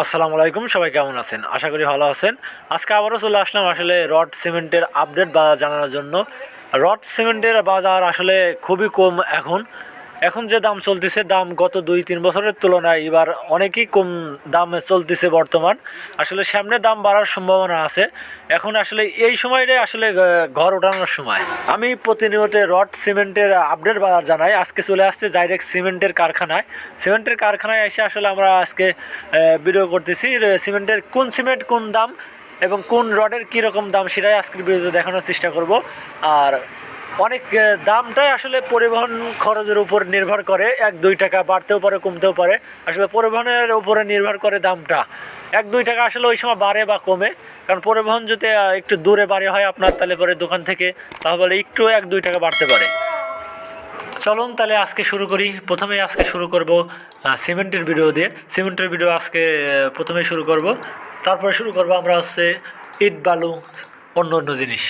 আসসালামু আলাইকুম, সবাই কেমন আছেন? আশা করি ভালো আছেন। আজকে আবারও চলে আসলাম আসলে রড সিমেন্টের আপডেট বাজার জানানোর জন্য। রড সিমেন্টের বাজার আসলে খুবই কম এখন। এখন যে দাম চলতেছে, দাম গত দুই, তিন বছরের তুলনায় এবার অনেকই কম দামে চলতেছে বর্তমান। আসলে সামনে দাম বাড়ার সম্ভাবনা আছে। এখন আসলে এই সময়টাই আসলে ঘর ওঠানোর সময়। আমি প্রতিনিয়ত রড সিমেন্টের আপডেট বাজার জানাই। আজকে চলে আসছে ডাইরেক্ট সিমেন্টের কারখানায়। সিমেন্টের কারখানায় এসে আসলে আমরা আজকে ভিডিও করতেছি সিমেন্টের কোন সিমেন্ট কোন দাম এবং কোন রডের কীরকম দাম, সেটাই আজকের ভিডিওতে দেখানোর চেষ্টা করব। আর অনেক দামটাই আসলে পরিবহন খরচের উপর নির্ভর করে। এক, দুই টাকা বাড়তেও পারে, কমতেও পারে। আসলে পরিবহনের উপরে নির্ভর করে দামটা। এক, দুই টাকা আসলে ওই সময় বাড়ে বা কমে। কারণ পরিবহন যদি একটু দূরে বাড়ে হয় আপনার, তাহলে পরে দোকান থেকে তাহলে একটু এক, দুই টাকা বাড়তে পারে। চলুন তাহলে আজকে শুরু করি। প্রথমেই আজকে শুরু করব সিমেন্টের ভিডিও দিয়ে। সিমেন্টের ভিডিও আজকে প্রথমে শুরু করব। তারপরে শুরু করব আমরা হচ্ছে ইট, বালু, অন্য অন্য জিনিস।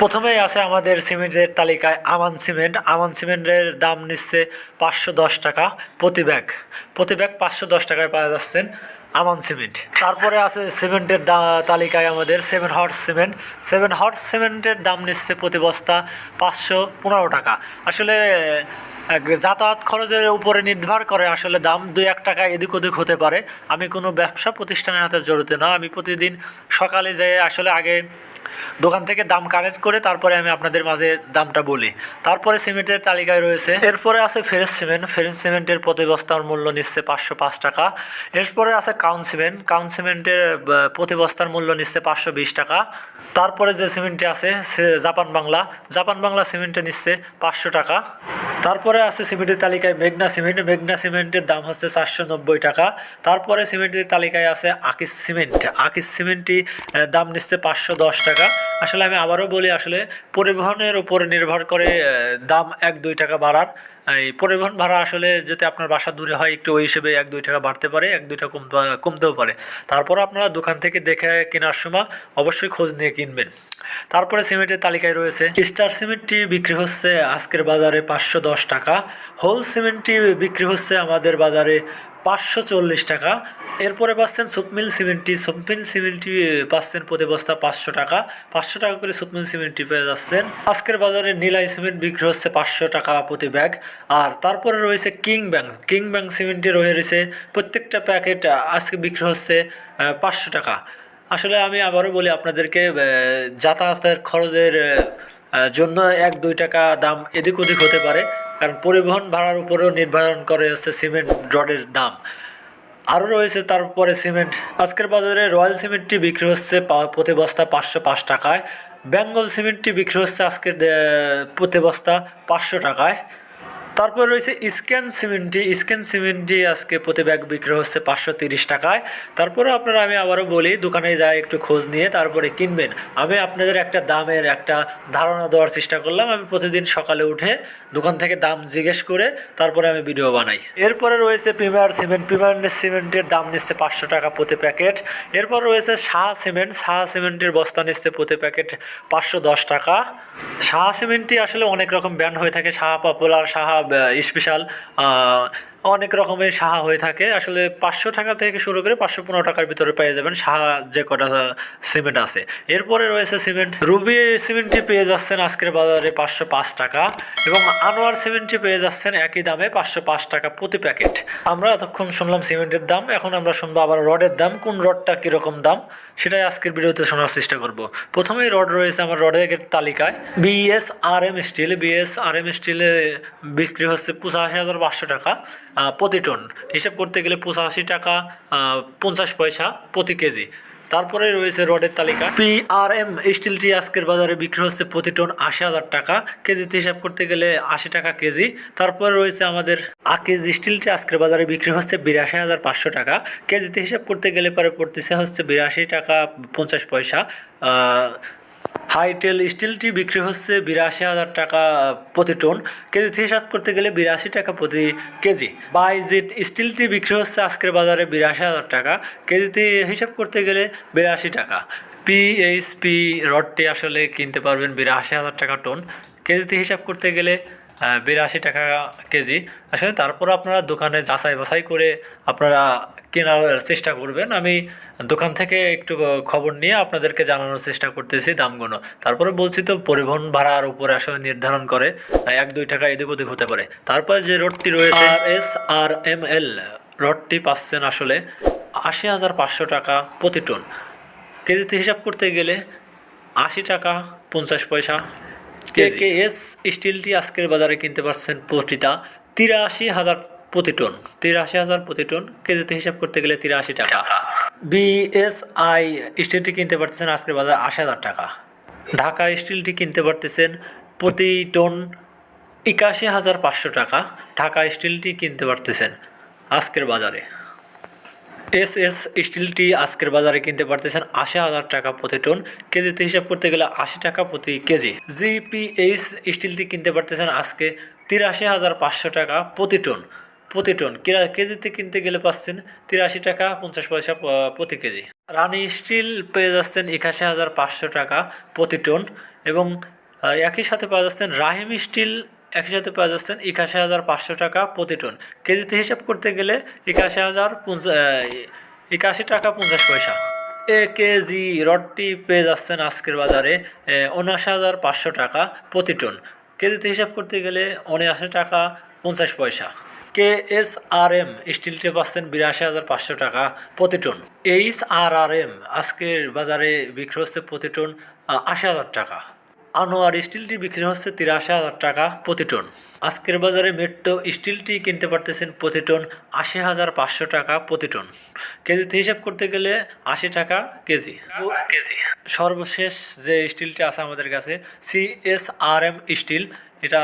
প্রথমেই আছে আমাদের সিমেন্টের তালিকায় আমান সিমেন্ট। আমান সিমেন্টের দাম নিচ্ছে পাঁচশো দশ টাকা প্রতি ব্যাগ। প্রতি ব্যাগ পাঁচশো দশ টাকায় পাওয়া যাচ্ছেন আমান সিমেন্ট। তারপরে আছে সিমেন্টের তালিকায় আমাদের seven horse cement seven horse সিমেন্টের দাম নিচ্ছে প্রতি বস্তা পাঁচশো পনেরো টাকা। আসলে যাতায়াত খরচের উপরে নির্ভর করে আসলে দাম। দু এক টাকা এদিক ওদিক হতে পারে। আমি কোনো ব্যবসা প্রতিষ্ঠানের হাতে জড়িত না। আমি প্রতিদিন সকালে যেয়ে আসলে আগে দোকান থেকে দাম কালেক্ট করে তারপরে আমি আপনাদের মাঝে দামটা বলি। তারপরে সিমেন্টের তালিকায় রয়েছে। এরপরে আছে ফ্রেশ সিমেন্ট। ফ্রেশ সিমেন্টের প্রতি বস্তার মূল্য নিচ্ছে পাঁচশো পাঁচ টাকা। এরপরে আছে কাউন সিমেন্ট। কাউন সিমেন্টের প্রতি বস্তার মূল্য নিচ্ছে পাঁচশো বিশ টাকা। তারপরে যে সিমেন্টটি আছে, সে জাপান বাংলা। জাপান বাংলা সিমেন্টে নিচ্ছে পাঁচশো টাকা। তারপরে আছে সিমেন্টের তালিকায় মেঘনা সিমেন্ট। মেঘনা সিমেন্টের দাম হচ্ছে চারশো নব্বই টাকা। তারপরে সিমেন্টের তালিকায় আছে আকিস সিমেন্ট। আকিস সিমেন্টটি দাম নিচ্ছে পাঁচশো দশ টাকা। আসলে আমি আবারও বলি, আসলে পরিবহনের উপর নির্ভর করে দাম এক দুই টাকা বাড়ার। এই পরিবহন ভাড়া আসলে যদি আপনার বাসা দূরে হয়, একটু ওই হিসেবে এক দুই টাকা বাড়তে পারে, এক দুই টাকা কমতে, কমতেও পারে। তারপর আপনারা দোকান থেকে দেখে কেনার সময় অবশ্যই খোঁজ নিয়ে কিনবেন। তারপরে সিমেন্টের তালিকায় রয়েছে। স্টার সিমেন্টটি বিক্রি হচ্ছে আজকের বাজারে পাঁচশো দশ টাকা। হোল সিমেন্টটি বিক্রি হচ্ছে আমাদের বাজারে পাঁচশো চল্লিশ টাকা। এরপরে পাচ্ছেন সুপমিল সিমেন্টটি। সুপমিল সিমেন্টটি পাচ্ছেন প্রতি বস্তা পাঁচশো টাকা। পাঁচশো টাকা করে সুপমিল সিমেন্টটি পেয়ে যাচ্ছেন। আজকের বাজারে নীলাই সিমেন্ট বিক্রি হচ্ছে পাঁচশো টাকা প্রতি ব্যাগ। আর তারপরে রয়েছে কিং ব্যাংক কিং ব্যাংক সিমেন্টটি রয়েছে প্রত্যেকটা প্যাকেট আজকে বিক্রি হচ্ছে পাঁচশো টাকা। আসলে আমি আবারও বলি আপনাদেরকে যাতায়াতের খরচের জন্য এক দুই টাকা দাম এদিক ওদিক হতে পারে, কারণ পরিবহন ভাড়ার উপরেও নির্ধারণ করে হচ্ছে সিমেন্ট রডের দাম। আরও রয়েছে তারপরে সিমেন্ট। আজকের বাজারে রয়্যাল সিমেন্টটি বিক্রি হচ্ছে প্রতি বস্তা পাঁচশো পাঁচ টাকায়। বেঙ্গল সিমেন্টটি বিক্রি হচ্ছে আজকের প্রতি বস্তা পাঁচশো টাকায়। তারপর রয়েছে স্ক্যান সিমেন্টটি। স্ক্যান সিমেন্টটি আজকে প্রতি ব্যাগ বিক্রি হচ্ছে পাঁচশো তিরিশ টাকায়। তারপরে আপনারা আমি আবারও বলি, দোকানে যাই একটু খোঁজ নিয়ে তারপরে কিনবেন। আমি আপনাদের একটা দামের একটা ধারণা দেওয়ার চেষ্টা করলাম। আমি প্রতিদিন সকালে উঠে দোকান থেকে দাম জিজ্ঞেস করে তারপরে আমি ভিডিও বানাই। এরপরে রয়েছে প্রিমিয়ার সিমেন্ট। প্রিমিয়ার সিমেন্টের দাম নিচ্ছে পাঁচশো টাকা প্রতি প্যাকেট। এরপর রয়েছে শাহ সিমেন্ট। শাহ সিমেন্টের বস্তা নিচ্ছে প্রতি প্যাকেট পাঁচশো দশ টাকা। শাহ সিমেন্টটি আসলে অনেক রকম ব্র্যান্ড হয়ে থাকে। শাহ পপুলার শাহ স্পেশাল অনেক রকমের সাহা হয়ে থাকে। আসলে পাঁচশো টাকা থেকে শুরু করে পাঁচশো পনেরো টাকার ভিতরে পেয়ে যাবেন সাহা যে কটা সিমেন্ট আছে। এরপরে রয়েছে সিমেন্ট রুবি সিমেন্টটি পেয়ে যাচ্ছেন আজকের বাজারে পাঁচশো পাঁচ টাকা এবং আনোয়ার সিমেন্টটি পেয়ে যাচ্ছেন একই দামে পাঁচশো পাঁচ টাকা প্রতি প্যাকেট। আমরা এতক্ষণ শুনলাম সিমেন্টের দাম, এখন আমরা শুনব আবার রডের দাম, কোন রডটা কীরকম দাম, সেটাই আজকের ভিডিওতে শোনার চেষ্টা করব। প্রথমেই রড রয়েছে আমার রডের তালিকায়। BS R M steel BS R M স্টিলে বিক্রি হচ্ছে পঁচাশি হাজার পাঁচশো টাকা। প্রতি টন। হিসাব করতে গেলে পঁচাশি টাকা পঞ্চাশ পয়সা প্রতি কেজি। তারপরে রয়েছে রডের তালিকা। পি আর এম স্টিলটি আজকের বাজারে বিক্রি হচ্ছে প্রতি টন আশি হাজার টাকা। কেজিতে হিসাব করতে গেলে আশি টাকা কেজি। তারপরে রয়েছে আমাদের আকেজ স্টিলটি আজকের বাজারে বিক্রি হচ্ছে বিরাশি হাজার পাঁচশো টাকা। কেজিতে হিসাব করতে গেলে পরে পড়তেছে হচ্ছে বিরাশি টাকা পঞ্চাশ পয়সা। হাইটেল স্টিলটি বিক্রি হচ্ছে বিরাশি হাজার টাকা প্রতি টন। কেজিতে হিসাব করতে গেলে বিরাশি টাকা প্রতি কেজি। বাইজিত স্টিলটি বিক্রি হচ্ছে আজকের বাজারে বিরাশি হাজার টাকা। কেজিতে হিসাব করতে গেলে বিরাশি টাকা। পিএইচপি রডটি আসলে কিনতে পারবেন বিরাশি হাজার টাকা টন। কেজিতে হিসাব করতে গেলে বিরাশি টাকা কেজি। আসলে তারপর আপনারা দোকানে যাচাই বাছাই করে আপনারা কেনার চেষ্টা করবেন। আমি দোকান থেকে একটু খবর নিয়ে আপনাদেরকে জানানোর চেষ্টা করতেছি দামগুলো তারপরে বলছি তো পরিবহন ভাড়ার উপরে আসলে নির্ধারণ করে এক দুই টাকা এদিক ওদিক হতে পারে। তারপরে যে রোডটি রয়েছে আর এস আর এম এল রডটি পাচ্ছেন আসলে আশি হাজার পাঁচশো টাকা প্রতি টন। কেজিতে হিসাব করতে গেলে আশি টাকা পঞ্চাশ পয়সা কে কে এস স্টিলটি আজকের বাজারে কিনতে পারছেন প্রতিটা তিরাশি হাজার প্রতি টন। তিরাশি হাজার প্রতি টন কেজিতে হিসাব করতে গেলে তিরাশি টাকা। বিএসআই স্টিলটি কিনতে পারতেছেন আজকের বাজারে আশি হাজার টাকা। ঢাকা স্টিলটি কিনতে পারতেছেন প্রতি টন একাশি হাজার পাঁচশো টাকা। ঢাকা স্টিলটি কিনতে পারতেছেন আজকের বাজারে। এস এস স্টিলটি আজকের বাজারে কিনতে পারতেছেন আশি হাজার টাকা প্রতি টন। কেজিতে হিসাব করতে গেলে আশি টাকা প্রতি কেজি। জিপিএইচ স্টিলটি কিনতে পারতেছেন আজকে তিরাশি হাজার পাঁচশো টাকা প্রতি টন। প্রতি টন। কেজিতে কিনতে গেলে পাচ্ছেন তিরাশি টাকা পঞ্চাশ পয়সা প্রতি কেজি। রানি স্টিল পেয়ে যাচ্ছেন একাশি হাজার পাঁচশো টাকা প্রতি টন এবং একই সাথে পাওয়া যাচ্ছেন রাহিম স্টিল একই সাথে পাওয়া যাচ্ছেন একাশি হাজার পাঁচশো টাকা প্রতি টন। কেজিতে হিসাব করতে গেলে একাশি হাজার একাশি টাকা পঞ্চাশ পয়সা। এ কেজি রডটি পেয়ে যাচ্ছেন আজকের বাজারে উনআশি হাজার পাঁচশো টাকা প্রতি টন। কেজিতে হিসাব করতে গেলে উনআশি টাকা পঞ্চাশ পয়সা। কে এস আর এম স্টিলটি পাচ্ছেন বিরাশি হাজার পাঁচশো টাকা প্রতি ton. H R R M আজকের বাজারে বিক্রি হচ্ছে প্রতি টন আশি হাজার টাকা। আনোয়ার স্টিলটি বিক্রি হচ্ছে তিরাশি হাজার টাকা প্রতি টন। আজকের বাজারে মেট্রো স্টিলটি কিনতে পারতেছেন প্রতি টন আশি হাজার পাঁচশো টাকা প্রতি টন। কেজিতে হিসাব করতে গেলে আশি টাকা কেজি। কেজি সর্বশেষ যে স্টিলটি আছে আমাদের কাছে CSRM S R M steel, এটা